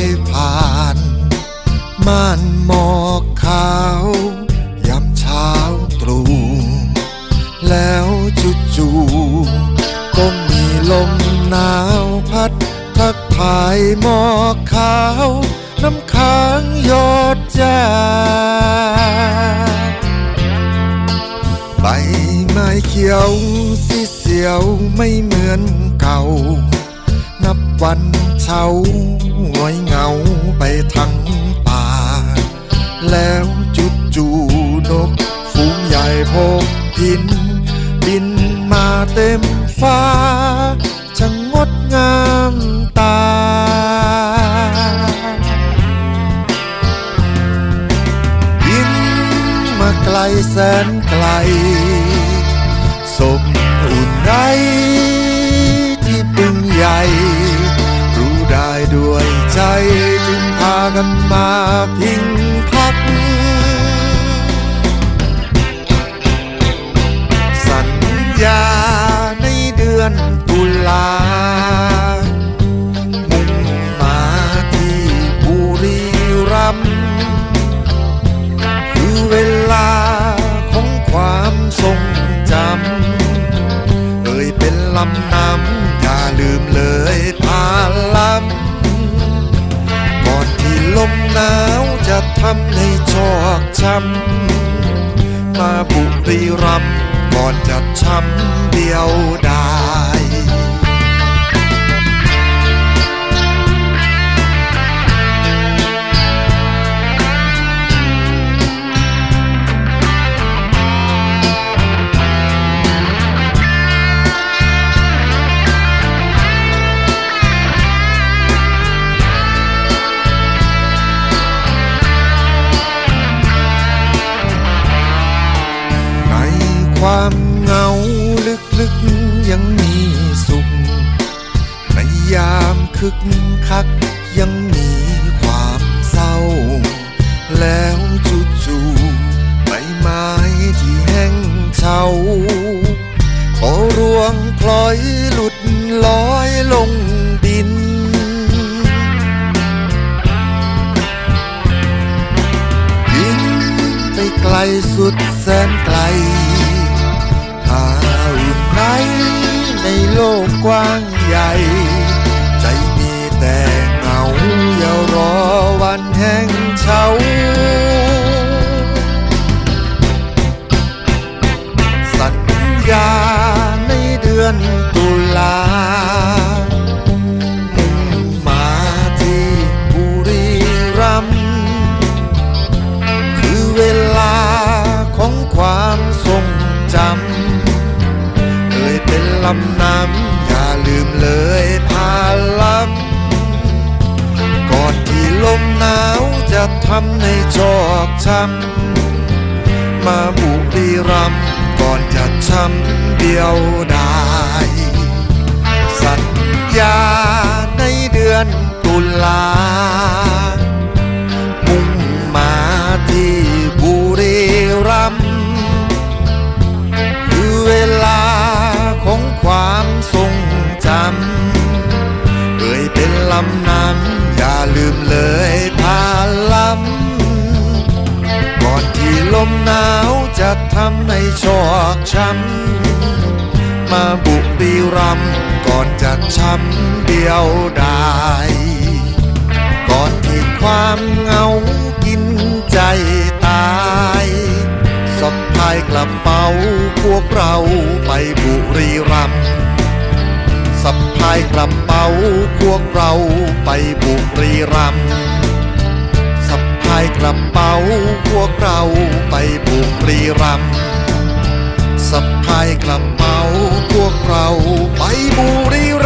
ยผ่านม่านหมอกขาว ยามเช้าตรู่แล้วจู่ๆก็มีลมหนาวพัด ทักทายหมอกขาว น้ำค้างหยดยาใบไม้เขียวสีเสียวไม่เหมือนเก่า นับวันเช้าหงอยเหงาไปทั้งป่า แล้วจุดจูนกฝูงใหญ่พกพิน บินมาเต็มฟ้าช่างงดงามตาบินมาไกลแสนไกลสมอุ่นใน พิงพัก สัญญาในเดือนตุลามุ่งมาที่บุรีรัมย์คือเวลาของความทรงจำเอ่ยเป็นลำน้ำอย่าลืมเลยพาลำก่อน ทำให้ชอกช้ำมาบุรีรัมก่อนจะช้ำเดียวดาย คึกคักยังมีความเศร้า แล้วจู่ๆใบไม้ที่แห้งเฉาก็ร่วงพลอยหลุดลอยลงดินบินไปไกลสุดแสนไกล หาอุ่นไหนในโลกกว้างใหญ่ ตุลามุ่งมาที่บุรีรัมคือเวลาของความทรงจำเอ่ยเป็นลำน้ำอย่าลืมเลยพาลำก่อนที่ลมหนาวจะทำให้ชอกช้ำมาบุรีรัมก่อนจะช้ำเดียวดา ญาในเดือนตุลา มุ่งมาที่บุรีรัมย์คือเวลาของความทรงจำเอ่ยเป็นลำน้ำอย่าลืมเลยพาลำก่อนที่ลมหนาวจะทำให้ชอกช้ำ มาบุรีรัมย์ก่อนจะช้ำเดียวดายก่อนที่ความเหงากินใจตายสะพายกระเป๋าพวกเราไปบุรีรัมย์สะพายกระเป๋าพวกเราไปบุรีรัมย์สะพายกระเป๋าพวกเราไปบุรีรัมย์ สับพายกระเมาพวกเราไปบุรีรั